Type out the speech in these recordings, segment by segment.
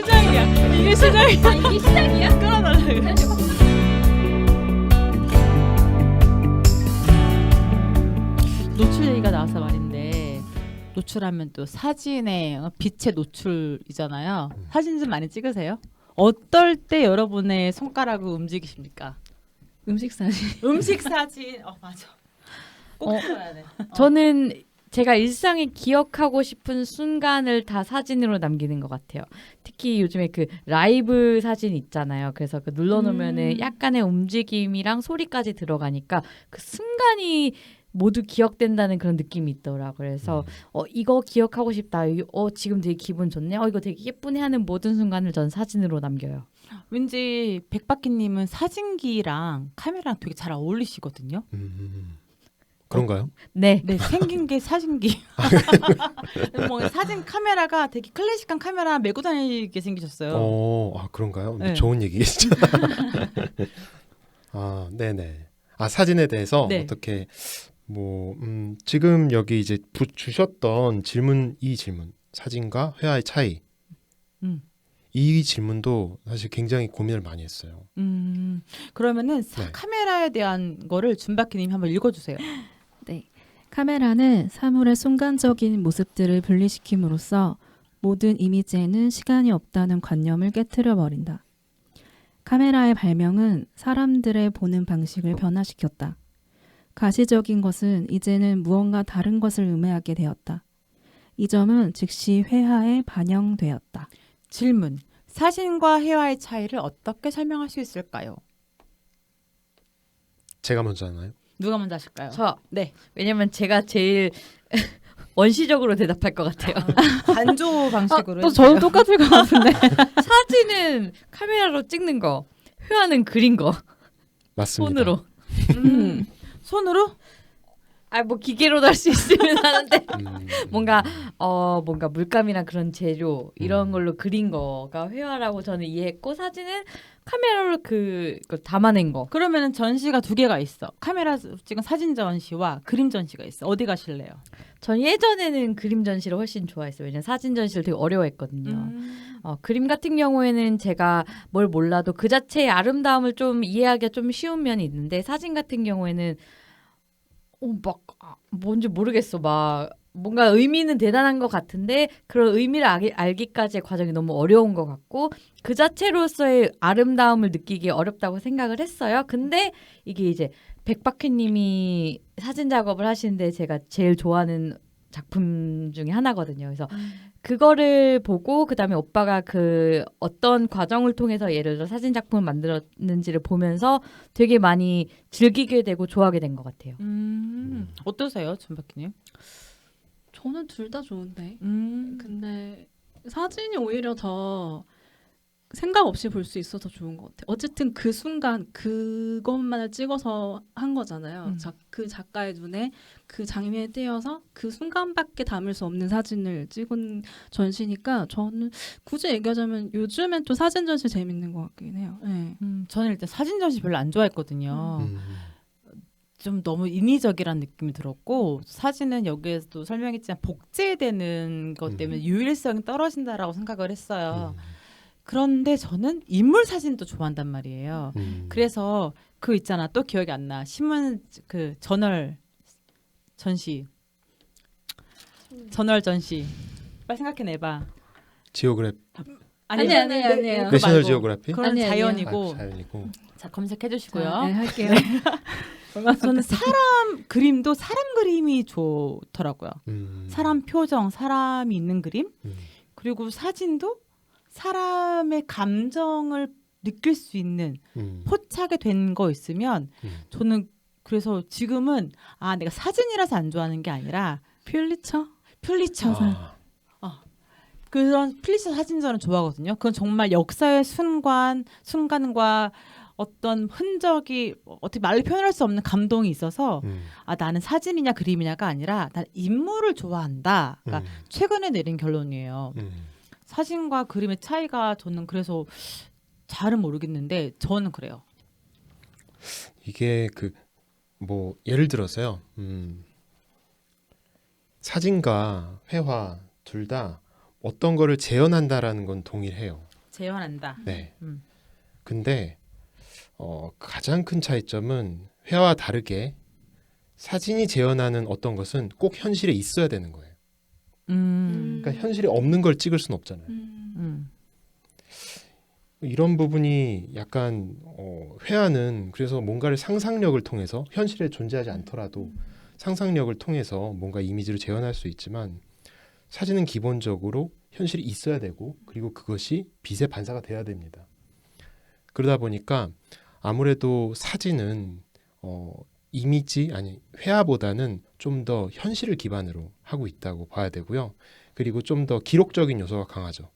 시작이야. 이게 시작이야. 이게 시작이야? 끌어달라고. 노출 얘기가 나와서 말인데 노출하면 또 사진의 빛의 노출이잖아요. 음. 사진 좀 많이 찍으세요? 어떨 때 여러분의 손가락을 움직이십니까? 음식 사진. 음식 사진. 어 맞아. 꼭 어. 찍어야 돼. 저는 제가 일상에 기억하고 싶은 순간을 다 사진으로 남기는 것 같아요. 특히 요즘에 그 라이브 사진 있잖아요. 그래서 그 눌러놓으면은 음. 약간의 움직임이랑 소리까지 들어가니까 그 순간이 모두 기억된다는 그런 느낌이 있더라고요. 그래서 어 이거 기억하고 싶다. 이- 어 지금 되게 기분 좋네. 어 이거 되게 예쁘네 하는 모든 순간을 전 사진으로 남겨요. 왠지 백박희님은 사진기랑 카메라랑 되게 잘 어울리시거든요. 음, 그런가요? 네. 네, 생긴 게 사진기. 뭐 사진 카메라가 되게 클래식한 카메라 메고 다니게 생기셨어요. 어, 아 그런가요? 네. 좋은 얘기죠. 아, 네 네. 아 사진에 대해서 네. 어떻게 뭐 음, 지금 여기 이제 부, 주셨던 질문 이 질문 사진과 회화의 차이. 음. 이 질문도 사실 굉장히 고민을 많이 했어요. 음, 그러면은 사- 네. 카메라에 대한 거를 준박희님 한번 읽어주세요. 네. 카메라는 사물의 순간적인 모습들을 분리시킴으로써 모든 이미지에는 시간이 없다는 관념을 깨뜨려 버린다. 카메라의 발명은 사람들의 보는 방식을 변화시켰다. 가시적인 것은 이제는 무언가 다른 것을 의미하게 되었다. 이 점은 즉시 회화에 반영되었다. 질문. 사진과 회화의 차이를 어떻게 설명할 수 있을까요? 제가 먼저 하나요? 누가 먼저 하실까요? 저 네. 왜냐면 제가 제일 원시적으로 대답할 것 같아요. 반조 방식으로. 아, 또. 저도 똑같을 것 같은데. 사진은 카메라로 찍는 거, 회화는 그린 거, 맞습니다. 손으로. 음, 손으로? 아 뭐 기계로도 할 수 있으면 하는데 음, 뭔가 어 뭔가 물감이나 그런 재료 이런 음. 걸로 그린 거가 회화라고 저는 이해했고 사진은 카메라로 그, 그 담아낸 거. 그러면은 전시가 두 개가 있어. 카메라 찍은 사진 전시와 그림 전시가 있어. 어디 가실래요? 전 예전에는 그림 전시를 훨씬 좋아했어요. 왜냐면 사진 전시를 되게 어려워했거든요. 음. 어, 그림 같은 경우에는 제가 뭘 몰라도 그 자체의 아름다움을 좀 이해하기가 좀 쉬운 면이 있는데 사진 같은 경우에는 어, 막 아, 뭔지 모르겠어. 막 뭔가 의미는 대단한 것 같은데 그런 의미를 알기, 알기 까지의 과정이 너무 어려운 것 같고 그 자체로서의 아름다움을 느끼기 어렵다고 생각을 했어요. 근데 이게 이제 백박희님이 사진 작업을 하시는데 제가 제일 좋아하는 작품 중에 하나거든요. 그래서 그거를 보고 그다음에 오빠가 그 어떤 과정을 통해서 예를 들어 사진 작품을 만들었는지를 보면서 되게 많이 즐기게 되고 좋아하게 된 것 같아요. 음. 어떠세요, 준박희님? 저는 둘 다 좋은데. 음. 근데 사진이 오히려 더 생각 없이 볼 수 있어서 좋은 것 같아요. 어쨌든 그 순간 그것만을 찍어서 한 거잖아요. 음. 자, 그 작가의 눈에 그 장면에 띄어서 그 순간밖에 담을 수 없는 사진을 찍은 전시니까 저는 굳이 얘기하자면 요즘엔 또 사진 전시 재밌는 것 같긴 해요. 네. 음, 저는 일단 사진 전시 별로 안 좋아했거든요. 음, 좀 너무 인위적이라는 느낌이 들었고 사진은 여기에서도 설명했지만 복제되는 것 때문에 음. 유일성이 떨어진다라고 생각을 했어요. 음, 그런데 저는 인물 사진도 좋아한단 말이에요. 음. 그래서 그 있잖아 또 기억이 안 나. 신문 그 전월 전시 전월 전시 빨리 생각해내봐. 지오그래피, 아니, 아니, 아니에요. 그거 내셔널 말고. 지오그래피? 그건 아니, 아니에요. 자연이고 아, 자연이고. 자 검색해 주시고요. 자, 네, 할게요. 저는 사람 그림도 사람 그림이 좋더라고요. 음, 사람 표정, 사람이 있는 그림, 음, 그리고 사진도 사람의 감정을 느낄 수 있는 음, 포착이 된 거 있으면 음. 저는 그래서 지금은 아 내가 사진이라서 안 좋아하는 게 아니라 퓰리처? 플리처 아, 그런 플리처 사진 저는 좋아하거든요. 그건 정말 역사의 순간 순간과 어떤 흔적이 어떻게 말로 표현할 수 없는 감동이 있어서 음, 아 나는 사진이냐 그림이냐가 아니라 난 인물을 좋아한다. 그러니까 음, 최근에 내린 결론이에요. 음. 사진과 그림의 차이가 저는 그래서 잘은 모르겠는데 저는 그래요. 이게 그 뭐 예를 들어서요. 음, 사진과 회화 둘 다 어떤 거를 재현한다라는 건 동일해요. 재현한다. 네. 음. 근데 어, 가장 큰 차이점은 회화와 다르게 사진이 재현하는 어떤 것은 꼭 현실에 있어야 되는 거예요. 음. 그러니까 현실에 없는 걸 찍을 수는 없잖아요. 음. 음. 이런 부분이 약간 어, 회화는 그래서 뭔가를 상상력을 통해서 현실에 존재하지 않더라도 상상력을 통해서 뭔가 이미지를 재현할 수 있지만 사진은 기본적으로 현실이 있어야 되고 그리고 그것이 빛의 반사가 돼야 됩니다. 그러다 보니까 아무래도 사진은 어, 이미지 아니 회화보다는 좀 더 현실을 기반으로 하고 있다고 봐야 되고요. 그리고 좀 더 기록적인 요소가 강하죠.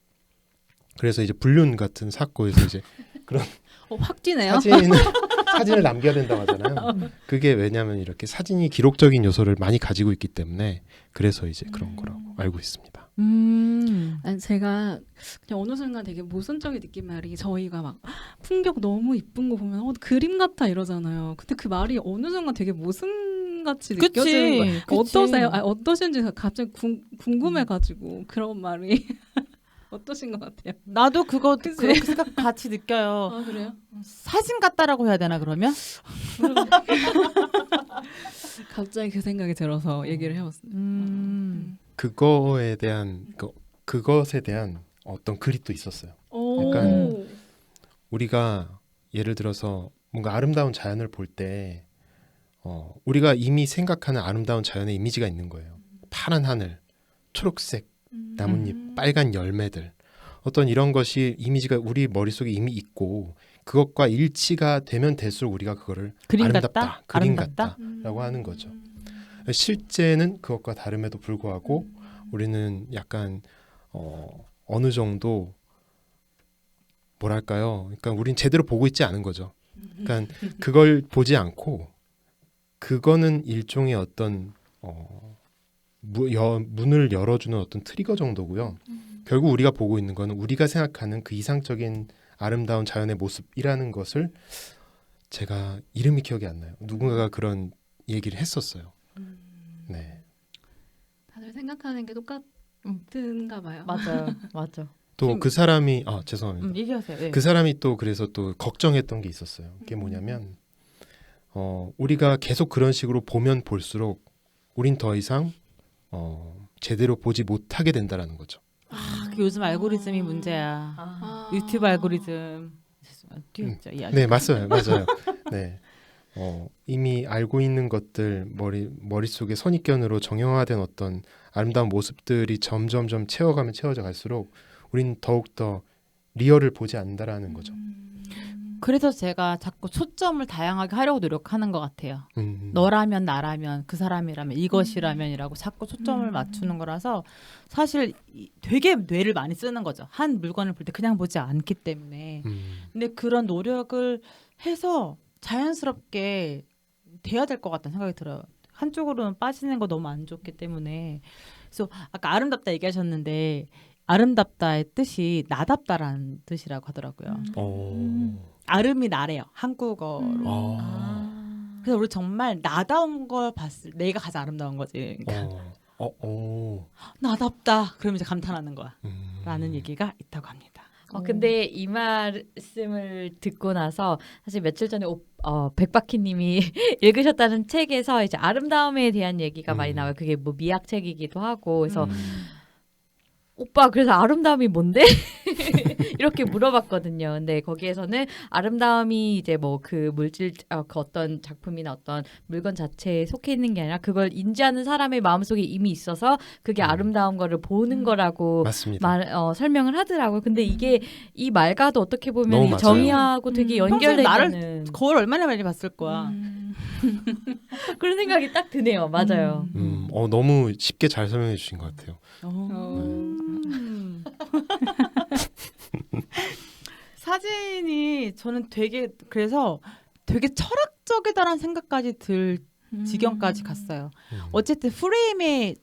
그래서 이제 불륜 같은 사고에서 이제 어, 확 뛰네요. 사진을 사진을 남겨야 된다고 하잖아요. 그게 왜냐하면 이렇게 사진이 기록적인 요소를 많이 가지고 있기 때문에 그래서 이제 그런 거라고 알고 있습니다. 음. 아니 제가 그냥 어느 순간 되게 모순적이 느낀 말이 저희가 막 풍경 너무 이쁜 거 보면 어 그림 같아 이러잖아요. 근데 그 말이 어느 순간 되게 모순 같이 느껴지는 거예요. 그치. 어떠세요? 아니, 어떠신지 갑자기 궁, 궁금해가지고 그런 말이 어떠신 것 같아요? 나도 그거 그치? 그렇게 생각 같이 느껴요. 아 그래요? 사진 같다라고 해야 되나 그러면? 갑자기 그 생각이 들어서 얘기를 해봤습니다. 음. 그거에 대한 그, 그것에 대한 어떤 또 있었어요. 오. 약간 우리가 예를 들어서 뭔가 아름다운 자연을 볼때 어, 우리가 이미 생각하는 아름다운 자연의 이미지가 있는 거예요. 파란 하늘, 초록색 나뭇잎, 음. 빨간 열매들 어떤 이런 것이 이미지가 우리 머릿속에 이미 있고 그것과 일치가 되면 될수록 우리가 그거를 그림 아름답다, 같다? 그림 아름답다? 같다. 라고 하는 거죠. 실제는 그것과 다름에도 불구하고 우리는 약간 어, 어느 정도 뭐랄까요? 그러니까 우린 제대로 보고 있지 않은 거죠. 그러니까 그걸 보지 않고 그거는 일종의 어떤 어, 무, 여, 문을 열어주는 어떤 트리거 정도고요. 결국 우리가 보고 있는 거는 우리가 생각하는 그 이상적인 아름다운 자연의 모습이라는 것을 제가 이름이 기억이 안 나요. 누군가가 그런 얘기를 했었어요. 네. 다들 생각하는 게 똑같은가 봐요. 맞아요, 맞아. 또 그 사람이 아 죄송합니다. 음, 얘기하세요. 네. 그 사람이 또 그래서 또 걱정했던 게 있었어요. 그게 뭐냐면 어 우리가 계속 그런 식으로 보면 볼수록 우린 더 이상 어 제대로 보지 못하게 된다라는 거죠. 아, 그게 요즘 알고리즘이 문제야. 아. 유튜브 알고리즘. 뛰었죠, 이 아저씨. 네 맞아요, 맞아요. 네. 어, 이미 알고 있는 것들 머리 머릿속에 선입견으로 정형화된 어떤 아름다운 모습들이 점점점 채워가면 채워져 갈수록 우린 더욱 더 리얼을 보지 않는다라는 거죠. 그래서 제가 자꾸 초점을 다양하게 하려고 노력하는 것 같아요. 음. 너라면 나라면 그 사람이라면 이것이라면이라고 자꾸 초점을 음. 맞추는 거라서 사실 이- 되게 뇌를 많이 쓰는 거죠. 한 물건을 볼 때 그냥 보지 않기 때문에. 음. 근데 그런 노력을 해서 자연스럽게 돼야 될 것 같다는 생각이 들어요. 한쪽으로는 빠지는 거 너무 안 좋기 때문에. 그래서 아까 아름답다 얘기하셨는데 아름답다의 뜻이 나답다라는 뜻이라고 하더라고요. 어. 아름이 나래요. 한국어로. 음. 아. 그래서 우리 정말 나다운 걸 봤을 내가 가장 아름다운 거지. 그러니까 어. 어. 어. 나답다. 그러면 이제 감탄하는 거야. 음. 라는 얘기가 있다고 합니다. 어, 근데 이 말씀을 듣고 나서 사실 며칠 전에 오, 어, 백바퀴님이 읽으셨다는 책에서 이제 아름다움에 대한 얘기가 많이 음. 나와요. 그게 뭐 미학 책이기도 하고 그래서 음. 오빠 그래서 아름다움이 뭔데? 이렇게 물어봤거든요. 근데 거기에서는 아름다움이 이제 뭐 그 물질 어, 그 어떤 작품이나 어떤 물건 자체에 속해 있는 게 아니라 그걸 인지하는 사람의 마음속에 이미 있어서 그게 음. 아름다운 거를 보는 음. 거라고 맞습니다. 말 어, 설명을 하더라고요. 근데 이게 이 말과도 어떻게 보면. 정의하고 되게 음. 연결돼 평소에 나를 거울 얼마나 많이 봤을 거야. 음. 그런 생각이 딱 드네요. 맞아요. 음. 어 너무 쉽게 잘 설명해 주신 것 같아요. 음. 사진이 저는 되게 그래서 되게 철학적이다라는 생각까지 들 지경까지 갔어요. 음. 어쨌든 프레임의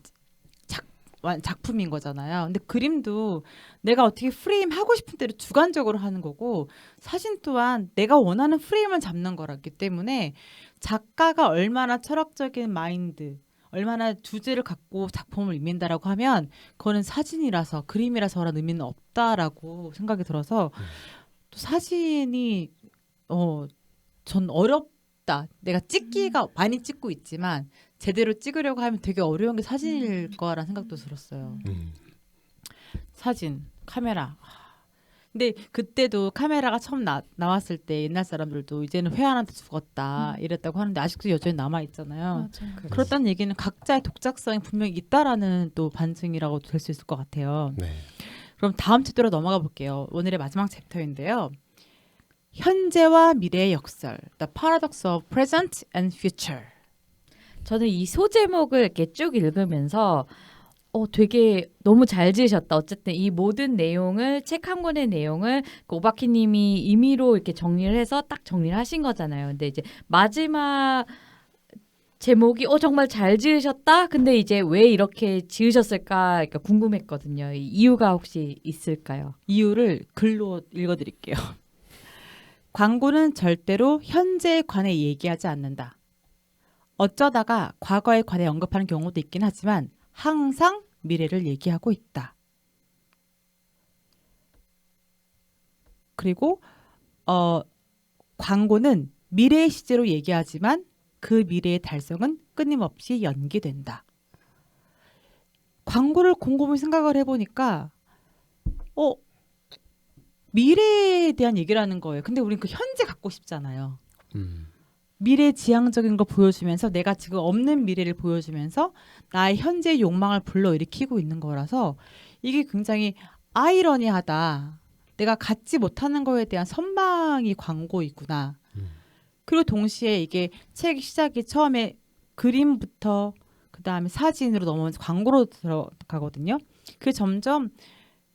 작, 완- 작품인 거잖아요. 근데 그림도 내가 어떻게 프레임 하고 싶은 대로 주관적으로 하는 거고 사진 또한 내가 원하는 프레임을 잡는 거라기 때문에 작가가 얼마나 철학적인 마인드 얼마나 주제를 갖고 작품을 임민다라고 하면 그거는 사진이라서 그림이라서라는 의미는 없다라고 생각이 들어서 음. 또 사진이 어전 어렵다. 내가 찍기가 많이 찍고 있지만 제대로 찍으려고 하면 되게 어려운 게 사진일 거라는 생각도 들었어요. 음. 사진, 카메라. 근데 그때도 카메라가 처음 나, 나왔을 때 옛날 사람들도 이제는 회원한테 죽었다 이랬다고 하는데 아직도 여전히 남아 있잖아요. 맞아요. 그렇다는 얘기는 각자의 독작성이 분명히 있다라는 또 반증이라고 될 수 있을 것 같아요. 네. 그럼 다음 챕터로 넘어가 볼게요. 오늘의 마지막 챕터인데요. 현재와 미래의 역설, The Paradox of Present and Future. 저는 이 소제목을 이렇게 쭉 읽으면서 어 되게 너무 잘 지으셨다. 어쨌든 이 모든 내용을 책 한 권의 내용을 그 오바키님이 임의로 이렇게 정리를 해서 딱 정리를 하신 거잖아요. 근데 이제 마지막 제목이 어 정말 잘 지으셨다. 근데 이제 왜 이렇게 지으셨을까 그러니까 궁금했거든요. 이 이유가 혹시 있을까요? 이유를 글로 읽어드릴게요. 광고는 절대로 현재에 관해 얘기하지 않는다. 어쩌다가 과거에 관해 언급하는 경우도 있긴 하지만 항상 미래를 얘기하고 있다. 그리고 어, 광고는 미래의 시제로 얘기하지만 그 미래의 달성은 끊임없이 연기된다. 광고를 곰곰이 생각을 해보니까 어 미래에 대한 얘기를 하는 거예요. 근데 우린 그 현재 갖고 싶잖아요. 음. 미래 지향적인 걸 보여주면서 내가 지금 없는 미래를 보여주면서 나의 현재 욕망을 불러일으키고 있는 거라서 이게 굉장히 아이러니하다. 내가 갖지 못하는 거에 대한 선망이 광고이구나. 음. 그리고 동시에 이게 책 시작이 처음에 그림부터 그 다음에 사진으로 넘어오면서 광고로 들어가거든요. 그 점점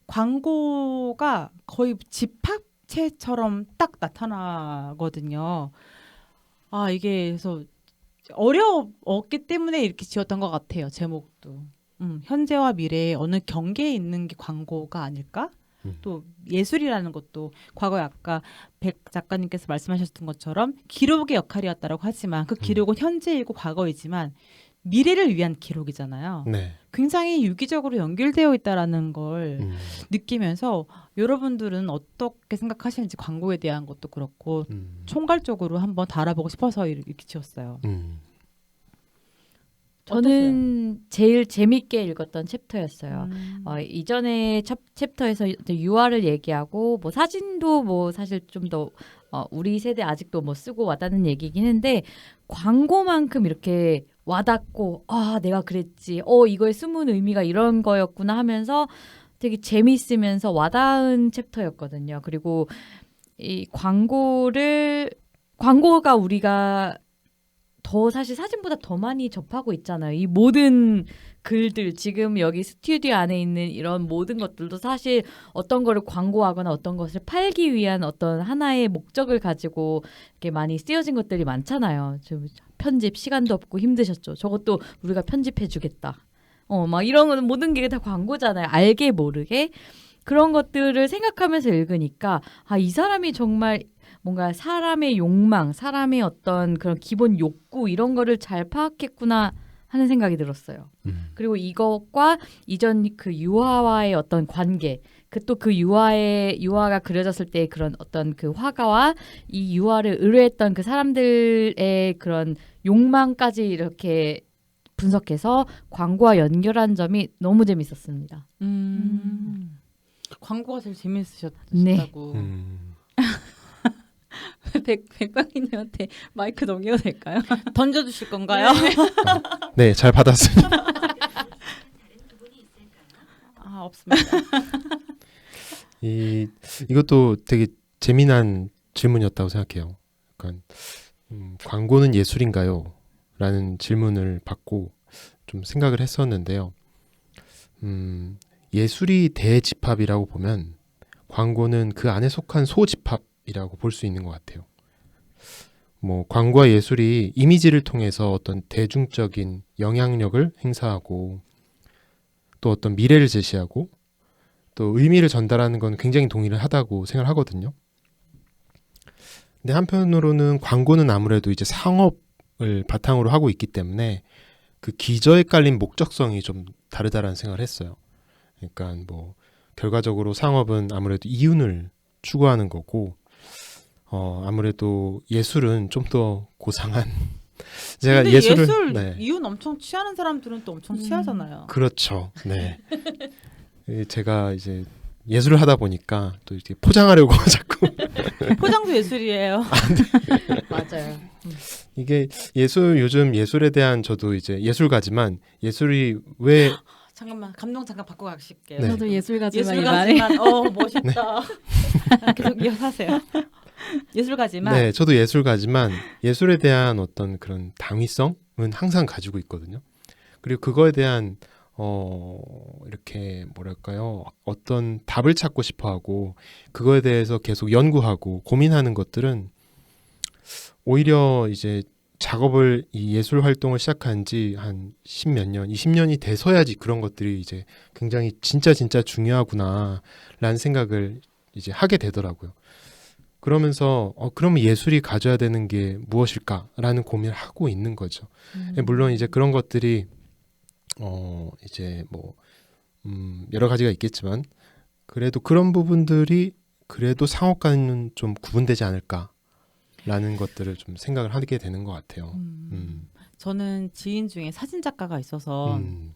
광고가 거의 집합체처럼 딱 나타나거든요. 아 이게 그래서 어려웠기 때문에 이렇게 지었던 것 같아요 제목도. 음, 현재와 미래의 어느 경계에 있는 게 광고가 아닐까? 음. 또 예술이라는 것도 과거에 아까 백 작가님께서 말씀하셨던 것처럼 기록의 역할이었다라고 하지만 그 기록은 현재이고 과거이지만 미래를 위한 기록이잖아요. 네. 굉장히 유기적으로 연결되어 있다라는 걸 음. 느끼면서 여러분들은 어떻게 생각하시는지 광고에 대한 것도 그렇고 음. 총괄적으로 한번 다뤄보고 싶어서 이렇게 지었어요. 음. 저는 제일 재밌게 읽었던 챕터였어요. 음. 어, 이전에 챕, 챕터에서 유아를 얘기하고 뭐 사진도 뭐 사실 좀더 어, 우리 세대 아직도 뭐 쓰고 와닿는 얘기긴 한데 광고만큼 이렇게 와닿고 아 내가 그랬지 어 이거의 숨은 의미가 이런 거였구나 하면서 되게 재미있으면서 와닿은 챕터였거든요. 그리고 이 광고를 광고가 우리가 더 사실 사진보다 더 많이 접하고 있잖아요. 이 모든 글들 지금 여기 스튜디오 안에 있는 이런 모든 것들도 사실 어떤 거를 광고하거나 어떤 것을 팔기 위한 어떤 하나의 목적을 가지고 이렇게 많이 쓰여진 것들이 많잖아요. 좀 편집 시간도 없고 힘드셨죠. 저것도 우리가 편집해 주겠다. 어, 막 이런 거는 모든 게 다 광고잖아요. 알게 모르게 그런 것들을 생각하면서 읽으니까 아, 이 사람이 정말 뭔가 사람의 욕망, 사람의 어떤 그런 기본 욕구 이런 거를 잘 파악했구나 하는 생각이 들었어요. 음. 그리고 이것과 이전 그 유화와의 어떤 관계, 그또그 유화의 유화가 그려졌을 때 그런 어떤 그 화가와 이 유화를 의뢰했던 그 사람들의 그런 욕망까지 이렇게 분석해서 광고와 연결한 점이 너무 재밌었습니다. 음. 광고가 제일 네. 재밌으셨다고. 음. 백 백박이님한테 마이크 넘겨도 될까요? 던져주실 건가요? 네, 잘 받았습니다. 아 없습니다. 이 이것도 되게 재미난 질문이었다고 생각해요. 그러니까 음, 광고는 예술인가요? 라는 질문을 받고 좀 생각을 했었는데요. 음, 예술이 대집합이라고 보면 광고는 그 안에 속한 소집합 이라고 볼 수 있는 것 같아요. 뭐 광고와 예술이 이미지를 통해서 어떤 대중적인 영향력을 행사하고 또 어떤 미래를 제시하고 또 의미를 전달하는 건 굉장히 동의를 하다고 생각하거든요. 근데 한편으로는 광고는 아무래도 이제 상업을 바탕으로 하고 있기 때문에 그 기저에 깔린 목적성이 좀 다르다라는 생각을 했어요. 그러니까 뭐 결과적으로 상업은 아무래도 이윤을 추구하는 거고 어 아무래도 예술은 좀 더 고상한 제가 근데 예술을 예술 네. 이윤 엄청 취하는 사람들은 또 엄청 음. 취하잖아요. 그렇죠. 네. 이 제가 이제 예술을 하다 보니까 또 이렇게 포장하려고 자꾸 포장도 예술이에요. 맞아요. 이게 예술 요즘 예술에 대한 저도 이제 예술가지만 예술이 왜 잠깐만 감동 잠깐 바꿔 가실게요. 네. 저도 예술가지만 예술가지만 어 멋있다. 계속 이어사세요. 예술가지만 네, 저도 예술가지만 예술에 대한 어떤 그런 당위성은 항상 가지고 있거든요. 그리고 그거에 대한 어 이렇게 뭐랄까요 어떤 답을 찾고 싶어 하고 그거에 대해서 계속 연구하고 고민하는 것들은 오히려 이제 작업을 이 예술 활동을 시작한 지 한 십 몇 년, 이십 년이 돼서야지 그런 것들이 이제 굉장히 진짜 진짜 중요하구나라는 생각을 이제 하게 되더라고요. 그러면서 어 그러면 예술이 가져야 되는 게 무엇일까라는 고민을 하고 있는 거죠. 음. 예, 물론 이제 그런 것들이 어 이제 뭐 음, 여러 가지가 있겠지만 그래도 그런 부분들이 그래도 상업과는 좀 구분되지 않을까라는 것들을 좀 생각을 하게 되는 것 같아요. 음. 음, 저는 지인 중에 사진 작가가 있어서 음,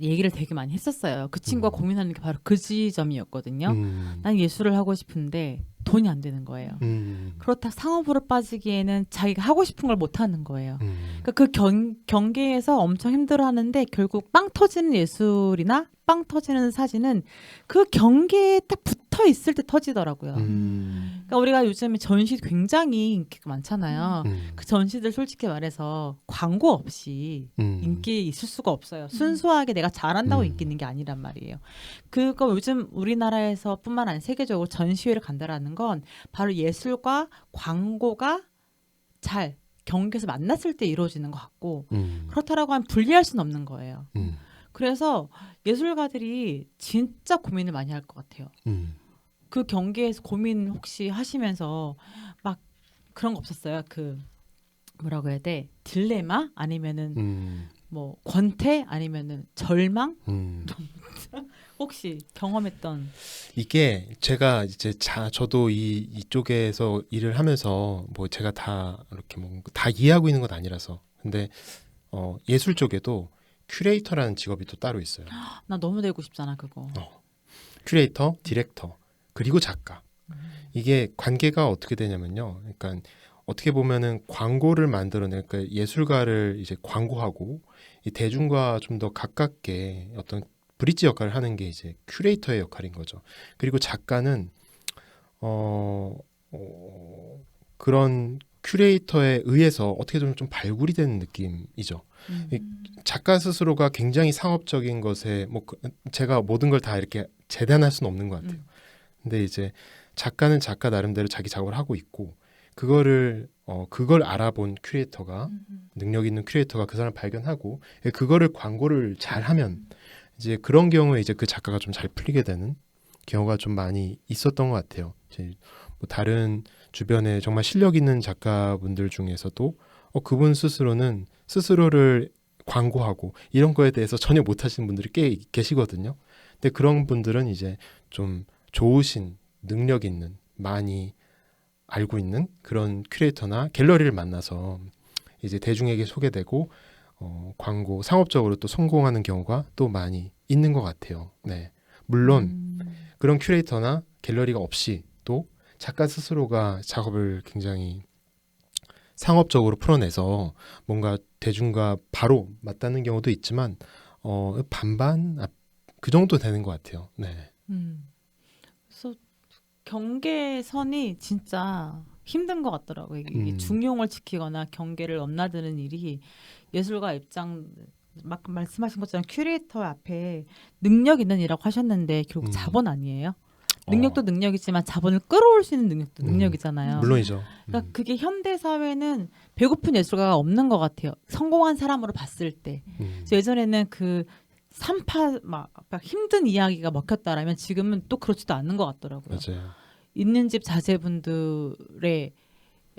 얘기를 되게 많이 했었어요. 그 친구가 음. 고민하는 게 바로 그 지점이었거든요. 음, 난 예술을 하고 싶은데 돈이 안 되는 거예요. 음, 그렇다 상업으로 빠지기에는 자기가 하고 싶은 걸 못 하는 거예요. 음, 그러니까 그 경, 경계에서 엄청 힘들어하는데 결국 빵 터지는 예술이나 빵 터지는 사진은 그 경계에 딱 붙어 있을 때 터지더라고요. 음, 그러니까 우리가 요즘에 전시 굉장히 인기가 많잖아요. 음, 그 전시들 솔직히 말해서 광고 없이 음, 인기 있을 수가 없어요. 순수하게 내가 잘한다고 음. 인기 있는 게 아니란 말이에요. 그거 요즘 우리나라에서뿐만 아니라 세계적으로 전시회를 간다라는 건 바로 예술과 광고가 잘 경계에서 만났을 때 이루어지는 것 같고 음, 그렇다라고 하면 분리할 수는 없는 거예요. 음, 그래서 예술가들이 진짜 고민을 많이 할 것 같아요. 음, 그 경계에서 고민 혹시 하시면서 막 그런 거 없었어요? 그 뭐라고 해야 돼? 딜레마 아니면은 음, 뭐 권태 아니면은 절망 음. 혹시 경험했던 이게 제가 이제 자 저도 이 이쪽에서 일을 하면서 뭐 제가 다 이렇게 뭐 다 이해하고 있는 건 아니라서 근데 어 예술 쪽에도 큐레이터라는 직업이 또 따로 있어요. 나 너무 되고 싶잖아 그거. 큐레이터, 디렉터 그리고 작가. 이게 관계가 어떻게 되냐면요. 그러니까 어떻게 보면은 광고를 만들어낼 그러니까 예술가를 이제 광고하고 이 대중과 좀 더 가깝게 어떤 브릿지 역할을 하는 게 이제 큐레이터의 역할인 거죠. 그리고 작가는 어, 어 그런 큐레이터에 의해서 어떻게 보면 좀 발굴이 되는 느낌이죠. 음. 이- 작가 스스로가 굉장히 상업적인 것에 뭐 그- 제가 모든 걸 다 이렇게 재단할 수는 없는 것 같아요. 음. 근데 이제 작가는 작가 나름대로 자기 작업을 하고 있고 그거를 어 그걸 알아본 큐레이터가 음. 능력 있는 큐레이터가 그 사람을 발견하고 예, 그거를 광고를 잘 하면 이제 그런 경우에 이제 그 작가가 좀 잘 풀리게 되는 경우가 좀 많이 있었던 것 같아요. 이제 뭐 다른 주변에 정말 실력 있는 작가분들 중에서도 어 그분 스스로는 스스로를 광고하고 이런 거에 대해서 전혀 못 하시는 분들이 꽤 계시거든요. 근데 그런 분들은 이제 좀 좋으신 능력 있는 많이 알고 있는 그런 큐레이터나 갤러리를 만나서 이제 대중에게 소개되고 어, 광고 상업적으로 또 성공하는 경우가 또 많이 있는 것 같아요. 네, 물론 음. 그런 큐레이터나 갤러리가 없이 또 작가 스스로가 작업을 굉장히 상업적으로 풀어내서 뭔가 대중과 바로 맞닿는 경우도 있지만 어 반반 아, 그 정도 되는 것 같아요. 네. 음. 경계선이 진짜 힘든 것 같더라고요. 이게 음. 중용을 지키거나 경계를 넘나드는 일이 예술가 입장 막 말씀하신 것처럼 큐레이터 앞에 능력 있는 일이라고 하셨는데 결국 음. 자본 아니에요? 능력도 어, 능력이지만 자본을 끌어올 수 있는 능력도 음. 능력이잖아요. 물론이죠. 그러니까 음. 그게 현대 사회는 배고픈 예술가가 없는 것 같아요. 성공한 사람으로 봤을 때. 음. 그래서 예전에는 그 삼파 막, 막 힘든 이야기가 먹혔다라면 지금은 또 그렇지도 않는 것 같더라고요. 맞아요. 있는 집 자제분들의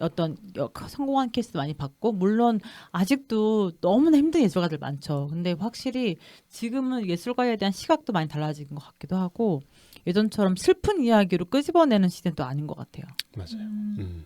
어떤 여- 성공한 케이스도 많이 봤고 물론 아직도 너무나 힘든 예술가들 많죠. 근데 확실히 지금은 예술가에 대한 시각도 많이 달라진 것 같기도 하고 예전처럼 슬픈 이야기로 끄집어내는 시대는 또 아닌 것 같아요. 맞아요. 음.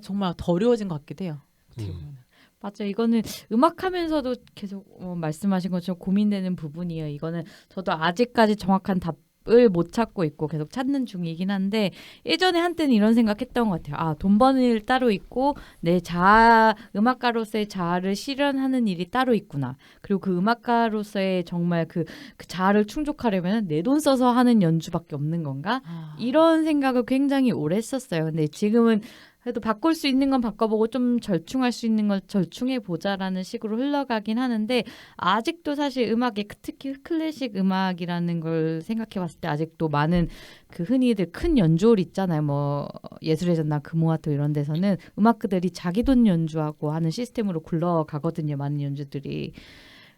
정말 더 어려워진 것 같기도 해요. 어떻게 음. 보면은. 맞아요. 이거는 음악하면서도 계속 어, 말씀하신 것처럼 고민되는 부분이에요. 이거는 저도 아직까지 정확한 답 을 못 찾고 있고 계속 찾는 중이긴 한데 예전에 한때는 이런 생각했던 것 같아요. 아, 돈 버는 일 따로 있고 내 자아 음악가로서의 자아를 실현하는 일이 따로 있구나. 그리고 그 음악가로서의 정말 그, 그 자아를 충족하려면 내 돈 써서 하는 연주밖에 없는 건가? 아. 이런 생각을 굉장히 오래 했었어요. 근데 지금은 그래도 바꿀 수 있는 건 바꿔보고 좀 절충할 수 있는 건 절충해 보자라는 식으로 흘러가긴 하는데 아직도 사실 음악에 특히 클래식 음악이라는 걸 생각해 봤을 때 아직도 많은 그 흔히들 큰 연주홀 있잖아요. 뭐 예술의 전당 금호아토 이런 데서는 음악가들이 자기 돈 연주하고 하는 시스템으로 굴러가거든요. 많은 연주들이.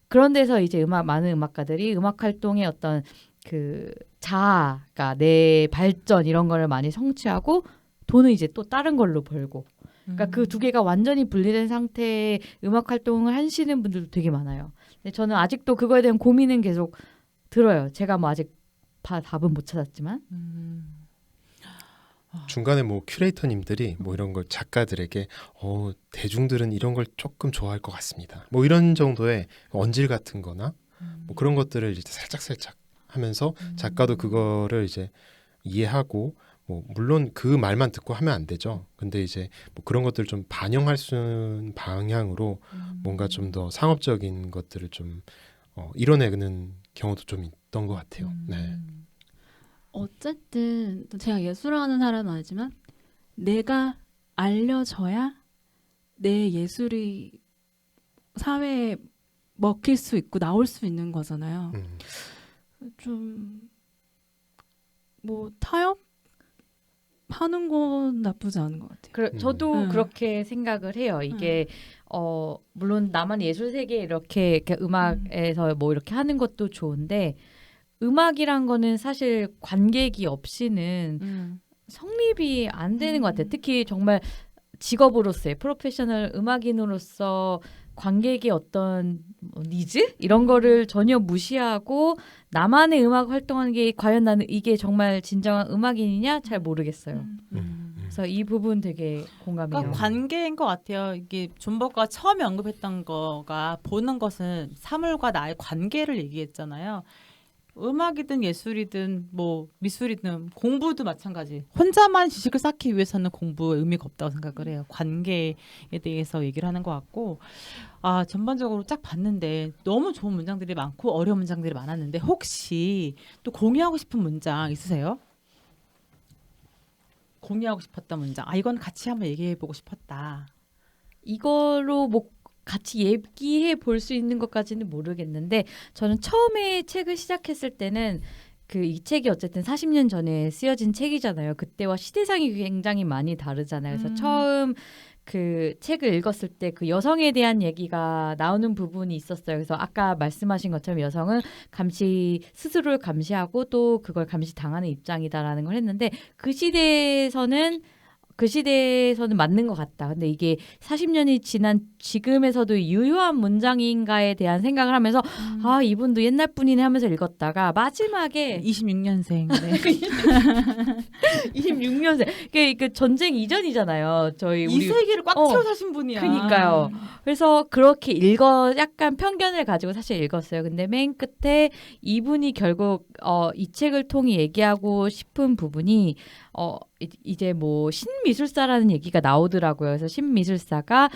그런 데서 이제 음악 많은 음악가들이 음악 활동의 어떤 그 자아, 그러니까 내 발전 이런 거를 많이 성취하고 돈은 이제 또 다른 걸로 벌고. 그러니까 그두 개가 완전히 분리된 상태의 음악 활동을 하시는 분들도 되게 많아요. 근데 저는 아직도 그거에 대한 고민은 계속 들어요. 제가 뭐 아직 다 답은 못 찾았지만. 음. 중간에 뭐 큐레이터님들이 뭐 이런 걸 작가들에게 어 대중들은 이런 걸 조금 좋아할 것 같습니다. 뭐 이런 정도의 언질 같은 거나 뭐 그런 것들을 이제 살짝 살짝 하면서 작가도 그거를 이제 이해하고 뭐 물론 그 말만 듣고 하면 안 되죠. 근데 이제 뭐 그런 것들을 좀 반영할 수 있는 방향으로 뭔가 좀 더 상업적인 것들을 좀 어, 이뤄내는 경우도 좀 있던 것 같아요. 네. 어쨌든 또 제가 예술하는 사람은 아니지만 내가 알려져야 내 예술이 사회에 먹힐 수 있고 나올 수 있는 거잖아요. 음. 좀뭐 타협 하는 건 나쁘지 않은 것 같아요. 그래, 음. 저도 음. 그렇게 생각을 해요. 이게 어 물론 나만 예술 세계 이렇게, 이렇게 음악에서 뭐 이렇게 하는 것도 좋은데 음악이란 거는 사실 관객이 없이는 음. 성립이 안 되는 것 같아요. 음. 특히 정말 직업으로서의 프로페셔널 음악인으로서 관객의 어떤 뭐 니즈 이런 거를 전혀 무시하고 나만의 음악 활동하는 게 과연 나는 이게 정말 진정한 음악인이냐 잘 모르겠어요. 음. 음. 음. 그래서 이 부분 되게 공감해요. 그러니까 관계인 것 같아요. 이게 존버가 처음에 언급했던 거가 보는 것은 사물과 나의 관계를 얘기했잖아요. 음악이든 예술이든 뭐 미술이든 공부도 마찬가지. 혼자만 지식을 쌓기 위해서는 공부에 의미가 없다고 생각을 해요. 관계에 대해서 얘기를 하는 것 같고 아 전반적으로 쫙 봤는데 너무 좋은 문장들이 많고 어려운 문장들이 많았는데 혹시 또 공유하고 싶은 문장 있으세요? 공유하고 싶었던 문장. 아 이건 같이 한번 얘기해 보고 싶었다. 이거로 뭐 같이 얘기해 볼 수 있는 것까지는 모르겠는데 저는 처음에 책을 시작했을 때는 그 이 책이 어쨌든 40년 전에 쓰여진 책이잖아요. 그때와 시대상이 굉장히 많이 다르잖아요. 그래서 음. 처음 그 책을 읽었을 때 그 여성에 대한 얘기가 나오는 부분이 있었어요. 그래서 아까 말씀하신 것처럼 여성은 감시 스스로를 감시하고 또 그걸 감시 당하는 입장이다라는 걸 했는데 그 시대에서는 그 시대에서는 맞는 것 같다. 근데 이게 40년이 지난 지금에서도 유효한 문장인가에 대한 생각을 하면서 아 이분도 옛날 분이네 하면서 읽었다가 마지막에 26년생. 네. 26년생 그, 그 전쟁 이전이잖아요. 저희 이 우리 세기를 꽉 어, 채워 사신 분이야. 그니까요. 그래서 그렇게 읽어 약간 편견을 가지고 사실 읽었어요. 근데 맨 끝에 이분이 결국 어, 이 책을 통해 얘기하고 싶은 부분이 어, 이- 이제 뭐 신 미술사라는 얘기가 나오더라고요. 그래서 신미술사가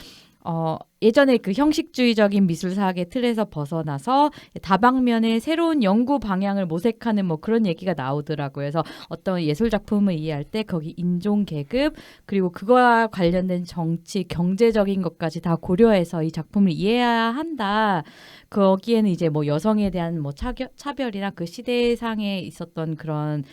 어, 예전에 그 형식주의적인 미술사학의 틀에서 벗어나서 다방면의 새로운 연구 방향을 모색하는 뭐 그런 얘기가 나오더라고요. 그래서 어떤 예술 작품을 이해할 때 거기 인종 계급 그리고 그거와 관련된 정치 경제적인 것까지 다 고려해서 이 작품을 이해해야 한다. 거기에는 이제 뭐 여성에 대한 뭐 차별, 차별이나 그 시대상에 있었던 그런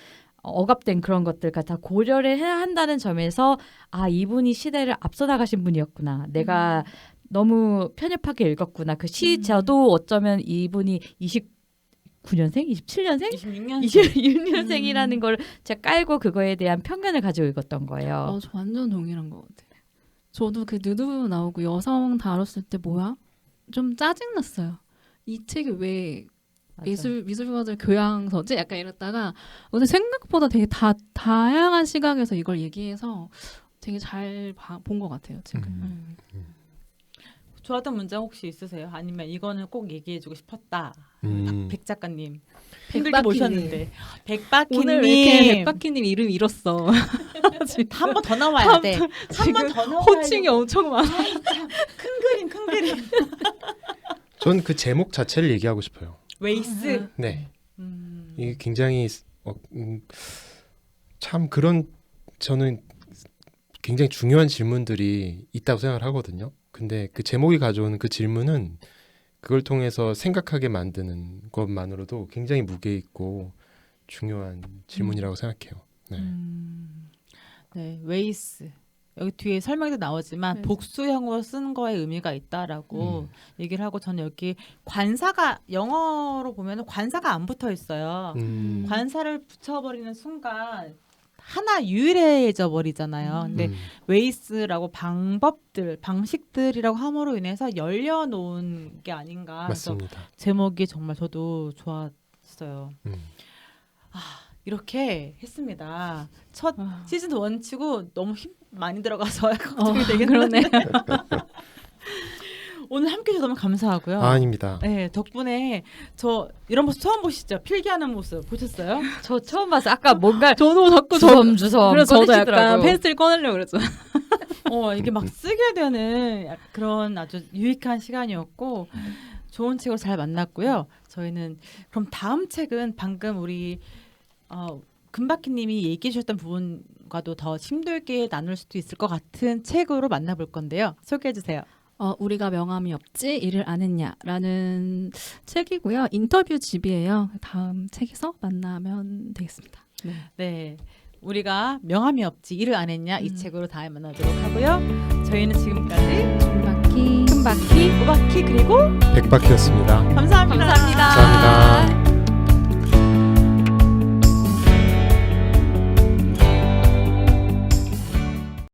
억압된 그런 것들과 다 고려를 해야 한다는 점에서 아 이분이 시대를 앞서 나가신 분이었구나. 내가 너무 편협하게 읽었구나. 그시 음. 저도 어쩌면 이분이 29년생, 27년생, 26년생. 26년생이라는 걸 제가 깔고 그거에 대한 편견을 가지고 읽었던 거예요. 어, 저 완전 동일한 것 같아요. 저도 그 누드 나오고 여성 다뤘을 때 뭐야? 좀 짜증났어요. 이 책이 왜 맞아. 미술 미술가들 교양서지? 약간 이랬다가 근데 생각보다 되게 다 다양한 시각에서 이걸 얘기해서 되게 잘 본 것 같아요 지금. 음. 음. 좋았던 문장 혹시 있으세요? 아니면 이거는 꼭 얘기해주고 싶었다. 음. 백 작가님 백박희님. 힘들게 모셨는데 백박희님 오늘 왜 이렇게 백박희님 이름 잃었어? 한 번 더 나와야 돼. 한 번 더 나와야 호칭이 엄청 많아. 큰 그림 큰 그림. 전 그 제목 자체를 얘기하고 싶어요. 웨이스. 네. 음. 이게 굉장히 어, 음, 참 그런 저는 굉장히 중요한 질문들이 있다고 생각을 하거든요. 근데 그 제목이 가져오는 그 질문은 그걸 통해서 생각하게 만드는 것만으로도 굉장히 무게 있고 중요한 질문이라고 생각해요. 네. 음. 네, 웨이스. 여기 뒤에 설명도 나오지만 네. 복수형으로 쓴 거에 의미가 있다라고 음. 얘기를 하고 저는 여기 관사가 영어로 보면 관사가 안 붙어 있어요. 음. 관사를 붙여버리는 순간 하나 유일해져 버리잖아요. 근데 음. 웨이스라고 방법들, 방식들이라고 함으로 인해서 열려 놓은 게 아닌가. 그래서 맞습니다. 제목이 정말 저도 좋았어요. 음. 이렇게 했습니다. 첫 아. 시즌 원 치고 너무 힘 많이 들어가서 어, 걱정이 되긴 그러네. 그러네. 오늘 함께 해주셔서 너무 감사하고요. 아, 아닙니다. 네, 덕분에 저 이런 모습 처음 보시죠? 필기하는 모습 보셨어요? 저 처음 봤어. 아까 뭔가 저도 자꾸 저 주섬 주섬. 그래서 저도 약간. 펜슬 꺼내려고 그랬죠. 어, 이게 막 쓰게 되는 약- 그런 아주 유익한 시간이었고 좋은 책으로 잘 만났고요. 저희는 그럼 다음 책은 방금 우리 어, 금바키님이 얘기해 주셨던 부분 과도 더 힘들게 나눌 수도 있을 것 같은 책으로 만나볼 건데요. 소개해 주세요. 어, 우리가 명함이 없지 일을 안 했냐라는 책이고요. 인터뷰 집이에요. 다음 책에서 만나면 되겠습니다. 네. 네. 우리가 명함이 없지 일을 안 했냐 이 음. 책으로 다음에 만나도록 하고요. 저희는 지금까지 금바키 금바키, 오바키 그리고 백박희였습니다. 감사합니다. 감사합니다. 감사합니다.